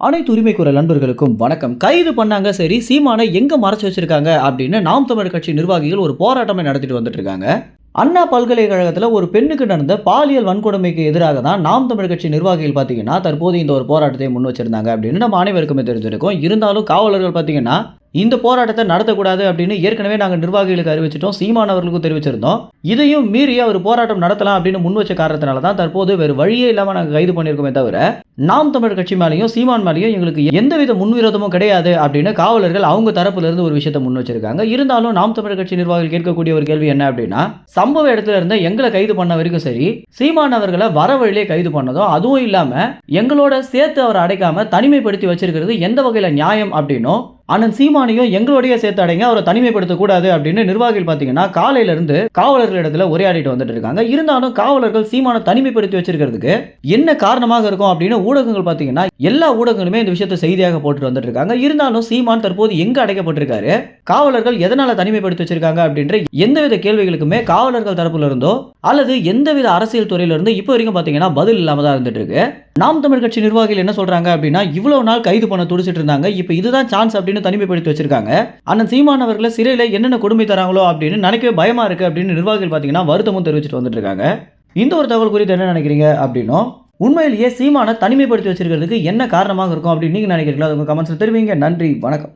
அனைத்து உரிமை குரல் நண்பர்களுக்கும் வணக்கம். கைது பண்ணாங்க சரி சீமானை எங்க மறைச்சு வச்சிருக்காங்க அப்படின்னு நாம் தமிழர் கட்சி நிர்வாகிகள் ஒரு போராட்டமே நடத்திட்டு வந்துட்டு இருக்காங்க. அண்ணா பல்கலைக்கழகத்தில் ஒரு பெண்ணுக்கு நடந்த பாலியல் வன்கொடுமைக்கு எதிராக தான் நாம் தமிழ் கட்சி நிர்வாகிகள் பார்த்தீங்கன்னா தற்போது இந்த ஒரு போராட்டத்தை முன் வச்சிருந்தாங்க அப்படின்னு நம்ம அனைவருக்குமே தெரிஞ்சிருக்கும். இருந்தாலும் காவலர்கள் பார்த்தீங்கன்னா இந்த போராட்டத்தை நடத்தக்கூடாது அப்படின்னு ஏற்கனவே நாங்கள் நிர்வாகிகளுக்கு அறிவிச்சிட்டோம் சீமானவர்களுக்கும் தெரிவிச்சிருந்தோம். இதையும் மீறி அவர் போராட்டம் நடத்தலாம் அப்படின்னு முன் வச்ச காரணத்தினால தான் தற்போது வேறு வழியே இல்லாமல் நாங்கள் கைது பண்ணியிருக்கோமே தவிர நாம் தமிழர் கட்சி மேலேயும் சீமான் மேலேயும் எங்களுக்கு எந்தவித முன்விரோதமும் கிடையாது அப்படின்னு காவலர்கள் அவங்க தரப்புலேருந்து ஒரு விஷயத்தை முன் வச்சிருக்காங்க. இருந்தாலும் நாம் தமிழர் கட்சி நிர்வாகிகள் கேட்கக்கூடிய ஒரு கேள்வி என்ன அப்படின்னா சம்பவ இடத்துல இருந்த எங்களை கைது பண்ண வரைக்கும் சரி சீமான் அவர்களை வர வழியிலே கைது பண்ணதும் அதுவும் இல்லாமல் எங்களோட சேர்த்து அவரை அடைக்காம தனிமைப்படுத்தி வச்சிருக்கிறது எந்த வகையில் நியாயம் அப்படின்னும் அண்ணன் சீமானையும் எங்களுடைய சேர்த்து அடைங்க அவரை தனிமைப்படுத்தக்கூடாது அப்படின்னு நிர்வாகிகள் பார்த்தீங்கன்னா காலையில இருந்து காவலர்களிடத்துல உரையாடிட்டு வந்துட்டு இருக்காங்க. இருந்தாலும் காவலர்கள் சீமானை தனிமைப்படுத்தி வச்சிருக்கிறதுக்கு என்ன காரணமாக இருக்கும் அப்படின்னு ஊடகங்கள் பார்த்தீங்கன்னா எல்லா ஊடகங்களுமே இந்த விஷயத்தை செய்தியாக போட்டுட்டு வந்துட்டு இருக்காங்க. இருந்தாலும் சீமான் தற்போது எங்க அடைக்கப்பட்டிருக்காரு? காவலர்கள் எதனால தனிமைப்படுத்தி வச்சிருக்காங்க அப்படின்ற எந்தவித கேள்விகளுக்குமே காவலர்கள் தரப்புல இருந்தோ அல்லது எந்தவித அரசியல் துறையில இருந்தோ இப்போ வரைக்கும் பார்த்தீங்கன்னா பதில் இல்லாம தான் இருந்துட்டு இருக்கு. நாம் தமிழ் கட்சி நிர்வாகிகள் என்ன சொல்றாங்க அப்படின்னா இவ்வளவு நாள் கைது பண்ண துடிச்சிட்டு இருந்தாங்க இப்போ இதுதான் சான்ஸ் அப்படின்னு தனிமைப்படுத்தி வச்சிருக்காங்க. அண்ணன் சீமான் அவர்களை சிறையில் என்னென்ன கொடுமை தராங்களோ அப்படின்னு நினைக்கவே பயமா இருக்கு அப்படின்னு நிர்வாகிகள் பார்த்தீங்கன்னா வருத்தமும் தெரிவிச்சிட்டு வந்துட்டு இருக்காங்க. இந்த ஒரு தகவல் குறித்து என்ன நினைக்கிறீங்க அப்படின்னும் உண்மையிலேயே சீமானை தனிமைப்படுத்தி வச்சிருக்கிறதுக்கு என்ன காரணமாக இருக்கும் அப்படின்னு நீங்க நினைக்கிறீங்களா அது உங்க கமெண்ட்ஸ் தெரிவிங்க. நன்றி வணக்கம்.